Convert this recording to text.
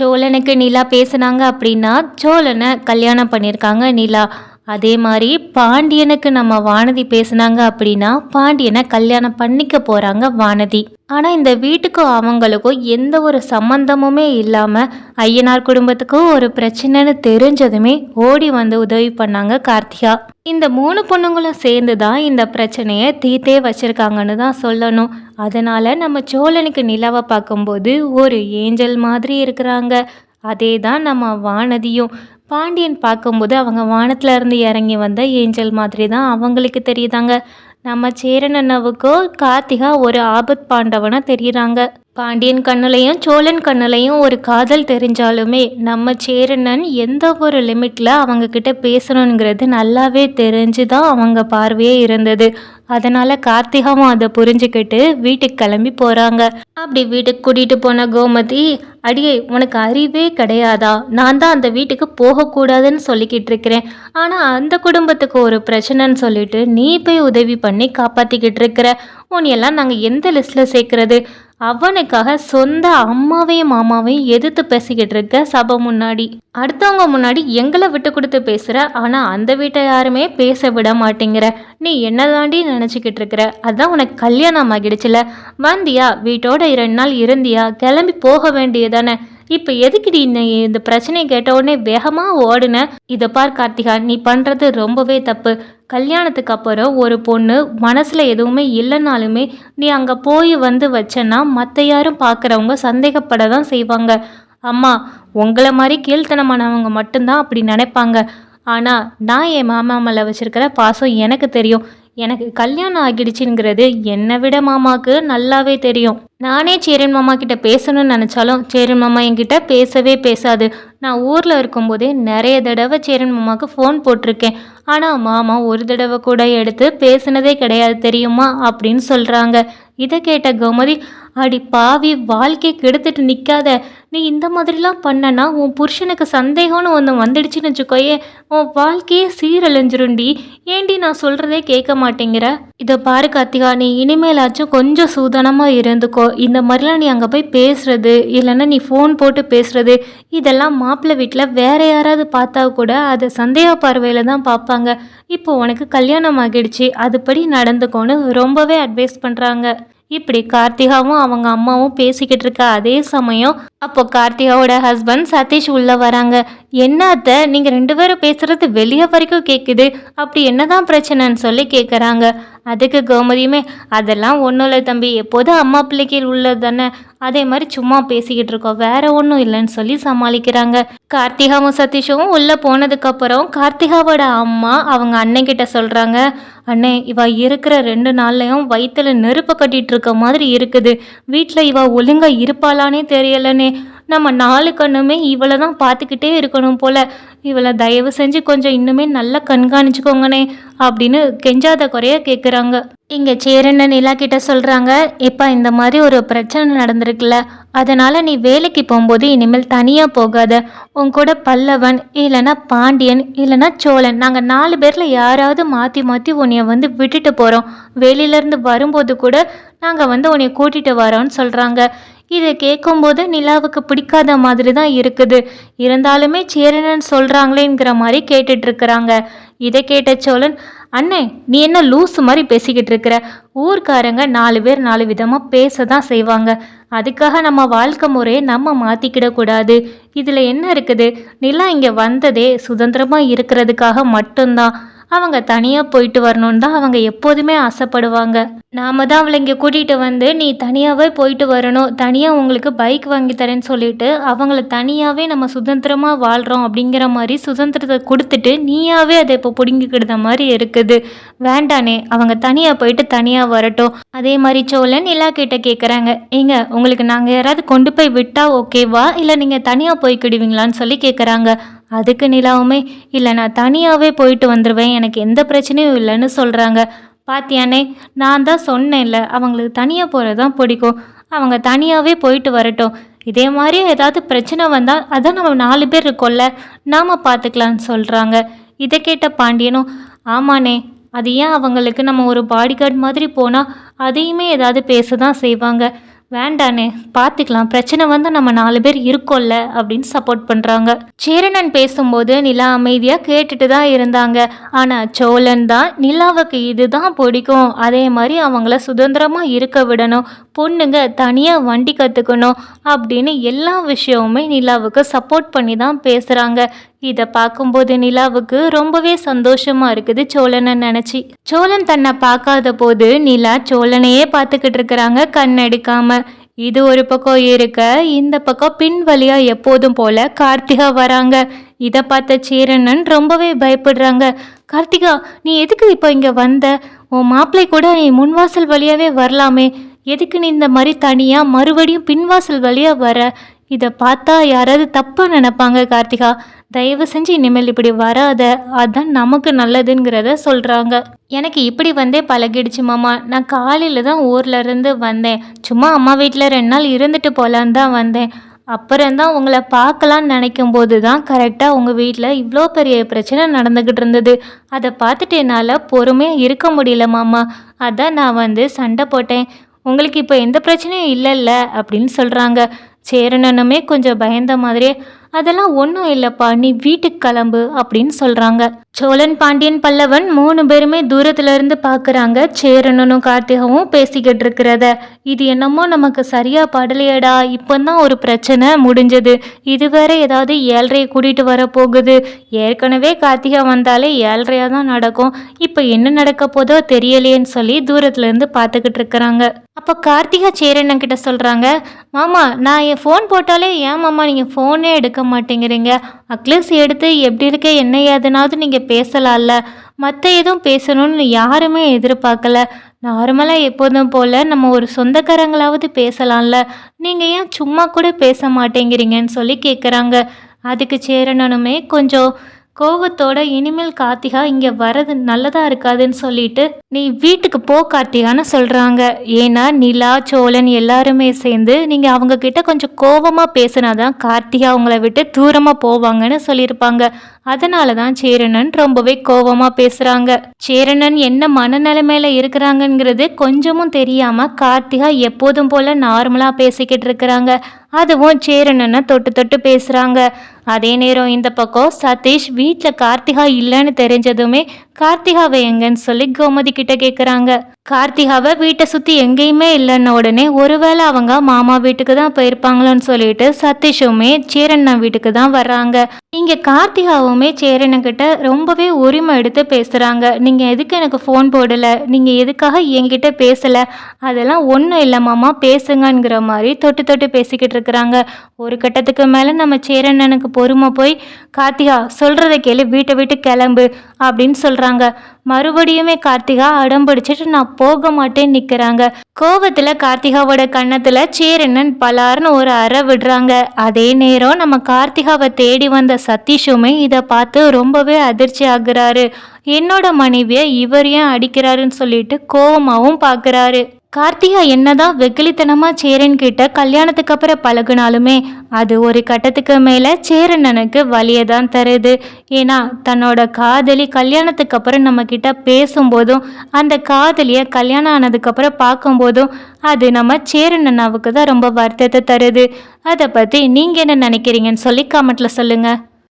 சோழனுக்கு நிலா பேசுனாங்க அப்படின்னா சோழனை கல்யாணம் பண்ணியிருக்காங்க நிலா. அதே மாதிரி பாண்டியனுக்கு நம்ம வானதி பேசுனாங்க அப்படின்னா பாண்டியனை கல்யாணம் பண்ணிக்க போகிறாங்க வானதி. ஆனால் இந்த வீட்டுக்கும் அவங்களுக்கும் எந்த ஒரு சம்மந்தமுமே இல்லாமல் ஐயனார் குடும்பத்துக்கும் ஒரு பிரச்சனைன்னு தெரிஞ்சதுமே ஓடி வந்து உதவி பண்ணாங்க கார்த்திகா. இந்த மூணு பொண்ணுங்களும் சேர்ந்து தான் இந்த பிரச்சனையை தீர்த்தே வச்சிருக்காங்கன்னு தான் சொல்லணும். அதனால நம்ம சோழனுக்கு நிலவை பார்க்கும்போது ஒரு ஏஞ்சல் மாதிரி இருக்கிறாங்க. அதே தான் நம்ம வானதியும். பாண்டியன் பார்க்கும்போது அவங்க வானத்தில் இருந்து இறங்கி வந்த ஏஞ்சல் மாதிரி தான் அவங்களுக்கு தெரியுதாங்க. நம்ம சேரன் அண்ணாவுக்கோ கார்த்திகா ஒரு ஆபத் பாண்டவனாக தெரியுறாங்க. பாண்டியன் கண்ணுலையும் சோழன் கண்ணுலையும் ஒரு காதல் தெரிஞ்சாலுமே நம்ம சேரனன் எந்த ஒரு லிமிட்டில் அவங்க கிட்ட பேசணுங்கிறது நல்லாவே தெரிஞ்சு தான் அவங்க பார்வையே இருந்தது. அதனால கார்த்திகாவும் அதை புரிஞ்சுக்கிட்டு வீட்டுக்கு கிளம்பி போறாங்க. அப்படி வீட்டுக்கு கூட்டிட்டு போன கோமதி அடியே உனக்கு அறிவே கிடையாதா? நான் தான் அந்த வீட்டுக்கு போகக்கூடாதுன்னு சொல்லிக்கிட்டு இருக்கிறேன். ஆனால் அந்த குடும்பத்துக்கு ஒரு பிரச்சனைன்னு சொல்லிட்டு நீ போய் உதவி பண்ணி காப்பாற்றிக்கிட்டு இருக்கிற. உன்னையெல்லாம் நாங்கள் எந்த லிஸ்ட்டில் சேர்க்கறது? அவனுக்காக சொந்த அம்மாவையும் மாமாவையும் எதிர்த்து பேசிக்கிட்டு இருக்க சபை முன்னாடி. அடுத்தவங்க முன்னாடி எங்களை விட்டு கொடுத்து பேசுகிற ஆனால் அந்த வீட்டை யாருமே பேச விட மாட்டேங்கிற. நீ என்ன தாண்டி நினச்சிக்கிட்டு இருக்கிற அதான் உனக்கு கல்யாணம் ஆகிடுச்சுல. வந்தியா வீட்டோட இரண்டு நாள் இருந்தியா? கிளம்பி போக வேண்டியதானே இப்போ எதுக்குடி நீ இந்த பிரச்சனையை கேட்ட உடனே வேகமாக ஓடுன? இதை பார் கார்த்திகா நீ பண்ணுறது ரொம்பவே தப்பு. கல்யாணத்துக்கு அப்புறம் ஒரு பொண்ணு மனசில் எதுவுமே இல்லைனாலுமே நீ அங்கே போய் வந்து வச்சேன்னா மற்ற யாரும் பார்க்குறவங்க சந்தேகப்பட தான் செய்வாங்க. அம்மா உங்களை மாதிரி கீழ்த்தனமானவங்க மட்டும்தான் அப்படி நினைப்பாங்க. ஆனால் நான் என் மாமா மேலே வச்சுருக்கிற பாசம் எனக்கு தெரியும். எனக்கு கல்யாணம் ஆகிடுச்சுங்கிறது என்னை விட மாமாவுக்கு நல்லாவே தெரியும். நானே சேரன் மாமா கிட்ட பேசணும்னு நினச்சாலும் சேரன் மாமா என்கிட்ட பேசவே பேசாது. நான் ஊரில் இருக்கும்போதே நிறைய தடவை சேரன் மாமாவுக்கு ஃபோன் போட்டிருக்கேன். ஆனால் மாமா ஒரு தடவை கூட எடுத்து பேசுனதே கிடையாது தெரியுமா? அப்படின்னு சொல்கிறாங்க இதை கேட்ட கௌமதி அடி பாவி வாழ்க்கை கெடுத்துட்டு நிற்காத நீ இந்த மாதிரிலாம் பண்ணனா உன் புருஷனுக்கு சந்தேகம்னு ஒன்று வந்துடுச்சுன்னு வச்சுக்கோயே. உன் வாழ்க்கையே சீரழிஞ்சிருண்டி ஏண்டி நான் சொல்கிறதே கேட்க மாட்டேங்கிற? இதை பாரு கார்த்திகா நீ இனிமேலாச்சும் கொஞ்சம் சூதனமாக இருந்துக்கோ. இந்த மாதிரிலாம் நீ அங்கே போய் பேசுறது இல்லைன்னா நீ ஃபோன் போட்டு பேசுறது இதெல்லாம் மாப்பிள்ளை வீட்டில் வேற யாராவது பார்த்தா கூட அதை சந்தேக பார்வையில் தான் பார்ப்பாங்க. இப்போ உனக்கு கல்யாணம் ஆகிடுச்சு அதுபடி நடந்துக்கோன்னு ரொம்பவே அட்வைஸ் பண்ணுறாங்க இப்படி கார்த்திகாவும் அவங்க அம்மாவும் பேசிக்கிட்டு இருக்க அதே சமயம் அப்போ கார்த்திகாவோட ஹஸ்பண்ட் சதீஷ் உள்ள வராங்க. என்னத்த நீங்கள் நீங்க ரெண்டு பேரும் பேசுறது வெளியே வரைக்கும் கேட்குது அப்படி என்னதான் பிரச்சனைன்னு சொல்லி கேட்குறாங்க அதுக்கு கோமதியுமே அதெல்லாம் ஒன்றும் இல்லை தம்பி. எப்போதும் அம்மா பிள்ளைக்கு உள்ளது தானே. அதே மாதிரி சும்மா பேசிக்கிட்டு இருக்கோம். வேற ஒன்றும் இல்லைன்னு சொல்லி சமாளிக்கிறாங்க. கார்த்திகாவும் சதீஷும் உள்ளே போனதுக்கப்புறம் கார்த்திகாவோட அம்மா அவங்க அண்ணன்கிட்ட சொல்கிறாங்க அண்ணே இவ இருக்கிற ரெண்டு நாள்லையும் வயிற்றுல நெருப்பு கட்டிகிட்டு இருக்க மாதிரி இருக்குது. வீட்டில் இவ ஒழுங்காக இருப்பாளானே தெரியலனே. நம்ம நாலு கண்ணுமே இவளை தான் பார்த்துக்கிட்டே இருக்கணும் போல். இவளை தயவு செஞ்சு கொஞ்சம் இன்னுமே நல்லா கண்காணிச்சுக்கோங்கண்ணே அப்படின்னு கெஞ்சாத குறைய கேட்குறாங்க இங்கே சேரண்ணன் நிலா கிட்ட சொல்கிறாங்க இப்போ இந்த மாதிரி ஒரு பிரச்சனை நடந்திருக்குல்ல. அதனால் நீ வேலைக்கு போகும்போது இனிமேல் தனியாக போகாத. உன் கூட பல்லவன் இல்லைன்னா பாண்டியன் இல்லைன்னா சோழன் நாங்கள் நாலு பேரில் யாராவது மாற்றி மாற்றி உன்னைய வந்து விட்டுட்டு போகிறோம் வெளியிலேருந்து வரும்போது கூட நாங்கள் வந்து உன்னைய கூட்டிகிட்டு வரோன்னு சொல்கிறாங்க இதை கேட்கும்போது நிலாவுக்கு பிடிக்காத மாதிரி தான் இருக்குது. இருந்தாலுமே சேரனன் சொல்கிறாங்களேங்கிற மாதிரி கேட்டுட்ருக்குறாங்க இதை கேட்ட சோழன் அண்ணே நீ என்ன லூசு மாதிரி பேசிக்கிட்டு இருக்கிற? ஊர்க்காரங்க நாலு பேர் நாலு விதமாக பேச தான் செய்வாங்க. அதுக்காக நம்ம வாழ்க்கை முறையை நம்ம மாற்றிக்கிடக்கூடாது இதில் என்ன இருக்குது? நிலா இங்கே வந்ததே சுதந்திரமாக இருக்கிறதுக்காக மட்டும்தான். அவங்க தனியாக போயிட்டு வரணும்னு தான் அவங்க எப்போதுமே ஆசைப்படுவாங்க. நாம தான் அவளை இங்கே கூட்டிகிட்டு வந்து நீ தனியாகவே போயிட்டு வரணும். தனியாக உங்களுக்கு பைக் வாங்கி தரேன்னு சொல்லிட்டு அவங்கள தனியாகவே நம்ம சுதந்திரமாக வாழ்கிறோம் அப்படிங்கிற மாதிரி சுதந்திரத்தை கொடுத்துட்டு நீயாவே அதை இப்போ பிடுங்கிக்கிடுத மாதிரி இருக்குது. வேண்டானே அவங்க தனியாக போயிட்டு தனியாக வரட்டும். அதே மாதிரி சோழன் நிலா கிட்ட கேட்குறாங்க ஏங்க உங்களுக்கு நாங்கள் யாராவது கொண்டு போய் விட்டால் ஓகேவா இல்லை நீங்கள் தனியாக போய்க்கிடுவீங்களான்னு சொல்லி கேட்குறாங்க அதுக்கு நிலாவுமே இல்லை நான் தனியாகவே போயிட்டு வந்துடுவேன் எனக்கு எந்த பிரச்சனையும் இல்லைன்னு சொல்கிறாங்க பாத்தியானே நான் தான் சொன்னேன்ல அவங்களுக்கு தனியாக போகிறது தான் பிடிக்கும். அவங்க தனியாகவே போயிட்டு வரட்டும். இதே மாதிரி ஏதாவது பிரச்சனை வந்தால் அதான் நம்ம நாலு பேர் இருக்கோம்ல நாம் பார்த்துக்கலான்னு சொல்கிறாங்க இதை கேட்ட பாண்டியனும் ஆமாண்ணே அது ஏன் அவங்களுக்கு நம்ம ஒரு பாடிகார்டு மாதிரி போனால் அதையுமே ஏதாவது பேச தான் செய்வாங்க. வேண்டானே பார்த்துக்கலாம் பிரச்சனை வந்து நம்ம நாலு பேர் இருக்கோம்ல அப்படின்னு சப்போர்ட் பண்ணுறாங்க சேரணன் பேசும்போது நிலா அமைதியாக கேட்டுட்டு தான் இருந்தாங்க. ஆனால் சோழன் தான் நிலாவுக்கு இதுதான் பிடிக்கும். அதே மாதிரி அவங்கள சுதந்திரமாக இருக்க விடணும். பொண்ணுங்க தனியாக வண்டி கற்றுக்கணும் அப்படின்னு எல்லா விஷயமுமே நிலாவுக்கு சப்போர்ட் பண்ணி தான் பேசுகிறாங்க இதை பார்க்கும்போது நிலாவுக்கு ரொம்பவே சந்தோஷமா இருக்குது சோழனை நினச்சி. சோழன் தன்னை பார்க்காத போது நிலா சோழனையே பார்த்துக்கிட்டு இருக்கிறாங்க. கண்ணெடுக்காம. இது ஒரு பக்கம் இருக்க இந்த பக்கம் பின் வழியா எப்போதும் போல கார்த்திகா வராங்க. இதை பார்த்த சீரனன் ரொம்பவே பயப்படுறாங்க. கார்த்திகா நீ எதுக்கு இப்போ இங்கே வந்த? உன் மாப்பிள்ளை கூட நீ முன்வாசல் வழியாவே வரலாமே. எதுக்கு நீ இந்த மாதிரி தனியாக மறுபடியும் பின்வாசல் வழியாக வர? இதை பார்த்தா யாராவது தப்பாக நினைப்பாங்க கார்த்திகா. தயவு செஞ்சு இனிமேல் இப்படி வராத. அதுதான் நமக்கு நல்லதுங்கிறத சொல்கிறாங்க எனக்கு இப்படி வந்தே பழகிடுச்சு மாமா. நான் காலையில் தான் ஊரில் இருந்து வந்தேன். சும்மா அம்மா வீட்டில் ரெண்டு நாள் இருந்துட்டு போகலான்னு தான் வந்தேன். அப்புறம்தான் உங்களை பார்க்கலான்னு நினைக்கும் போது தான் கரெக்டாக உங்கள் வீட்டில் இவ்வளோ பெரிய பிரச்சனை நடந்துக்கிட்டு இருந்தது. அதை பார்த்துட்டு என்னால் பொறுமையாக இருக்க முடியல மாமா. அதான் நான் வந்து சண்டை போட்டேன். உங்களுக்கு இப்போ எந்த பிரச்சனையும் இல்லைல்ல அப்படின்னு சொல்கிறாங்க சேரணனுமே கொஞ்சம் பயந்த மாதிரியே அதெல்லாம் ஒன்றும் இல்லைப்பா நீ வீட்டுக்கு கிளம்பு அப்படின்னு சொல்கிறாங்க சோழன் பாண்டியன் பல்லவன் மூணு பேருமே தூரத்துல இருந்து பார்க்குறாங்க. சேரனும் கார்த்திகாவும் பேசிக்கிட்டு இருக்கிறத. இது என்னமோ நமக்கு சரியா படலையடா. இப்போதான் ஒரு பிரச்சனை முடிஞ்சது. இது வேற ஏதாவது ஏழ்றையை கூட்டிட்டு வர போகுது. ஏற்கனவே கார்த்திகா வந்தாலே ஏழ்றையா தான் நடக்கும். இப்போ என்ன நடக்க போதோ தெரியலையேன்னு சொல்லி தூரத்துல இருந்து பார்த்துக்கிட்டு இருக்கிறாங்க. அப்போ கார்த்திகா சேரண்ணன் கிட்ட சொல்கிறாங்க மாமா நான் என் ஃபோன் போட்டாலே ஏன் மாமா நீங்கள் ஃபோனே எடுக்க மாட்டேங்கிறீங்க? அட்லீஸ்ட் எடுத்து எப்படி இருக்க என்ன ஏதுனாவது நீங்கள் பேசலாம்ல. மற்ற எதுவும் பேசணும்னு யாருமே எதிர்பார்க்கல. நார்மலாக எப்போதும் போல் நம்ம ஒரு சொந்தக்காரங்களாவது பேசலாம்ல. நீங்கள் ஏன் சும்மா கூட பேச மாட்டேங்கிறீங்கன்னு சொல்லி கேட்குறாங்க அதுக்கு சேரணுமே கொஞ்சம் கோவத்தோட இனிமேல் கார்த்திகா இங்கே வரது நல்லதாக இருக்காதுன்னு சொல்லிட்டு நீ வீட்டுக்கு போ கார்த்திகான்னு சொல்கிறாங்க ஏன்னா நிலா சோழன் எல்லாருமே சேர்ந்து நீங்கள் அவங்கக்கிட்ட கொஞ்சம் கோவமாக பேசினாதான் கார்த்திகா அவங்கள விட்டு தூரமாக போவாங்கன்னு சொல்லியிருப்பாங்க. அதனால தான் சேரணன் ரொம்பவே கோவமாக பேசுகிறாங்க சேரணன் என்ன மனநிலைமையில இருக்கிறாங்கங்கிறது கொஞ்சமும் தெரியாமல் கார்த்திகா எப்போதும் போல் நார்மலாக பேசிக்கிட்டு இருக்கிறாங்க. அதுவும் சேரணனை தொட்டு தொட்டு பேசுகிறாங்க அதே நேரம் இந்த பக்கம் சதீஷ் வீட்டில் கார்த்திகா இல்லைன்னு தெரிஞ்சதுமே கார்த்திகாவை எங்கன்னு சொல்லி கோமதி கிட்ட கேட்குறாங்க கார்த்திகாவை வீட்டை சுற்றி எங்கேயுமே இல்லைன்ன உடனே ஒருவேளை அவங்க மாமா வீட்டுக்கு தான் போயிருப்பாங்களோன்னு சொல்லிட்டு சதீஷுமே சேரண்ணன் வீட்டுக்கு தான் வர்றாங்க. இங்கே கார்த்திகாவுமே சேரனுக்கிட்ட ரொம்பவே உரிமை எடுத்து பேசுகிறாங்க நீங்கள் எதுக்கு எனக்கு ஃபோன் போடலை? நீங்கள் எதுக்காக என்கிட்ட பேசலை? அதெல்லாம் ஒன்றும் இல்லை மாமா பேசுங்கங்கிற மாதிரி தொட்டு தொட்டு பேசிக்கிட்டு இருக்கிறாங்க. ஒரு கட்டத்துக்கு மேலே நம்ம சேரண்ணனுக்கு பொறுமை போய் கார்த்திகா சொல்கிறத கேளு வீட்டை விட்டு கிளம்பு அப்படின்னு சொல்கிறாங்க மறுபடியுமே கார்த்திகா அடம் பிடிச்சிட்டு நான் போக மாட்டேன்னு நிற்கிறாங்க கோவத்தில் கார்த்திகாவோட கன்னத்தில் சேரண்ணன் பலார்னு ஒரு அறை விடுறாங்க. அதே நேரம் நம்ம கார்த்திகாவை தேடி வந்த சதீஷுமே இதை பார்த்து ரொம்பவே அதிர்ச்சி ஆகுறாரு. என்னோட மனைவியை இவர் ஏன் அடிக்கிறாருன்னு சொல்லிட்டு கோவமாகவும் பார்க்குறாரு. கார்த்திகா என்னதான் வெகுளித்தனமாக சேரன் கிட்ட கல்யாணத்துக்கு அப்புறம் பழகுனாலுமே அது ஒரு கட்டத்துக்கு மேலே சேரனனுக்கு வலியை தான் தருது. ஏன்னா தன்னோட காதலி கல்யாணத்துக்கு அப்புறம் நம்மக்கிட்ட பேசும்போதும் அந்த காதலியை கல்யாணம் ஆனதுக்கப்புறம் பார்க்கும்போதும் அது நம்ம சேரனனாவுக்கு தான் ரொம்ப வருத்தத்தை தருது. அதை பற்றி நீங்கள் என்ன நினைக்கிறீங்கன்னு சொல்லி கமெண்ட்டில் சொல்லுங்கள்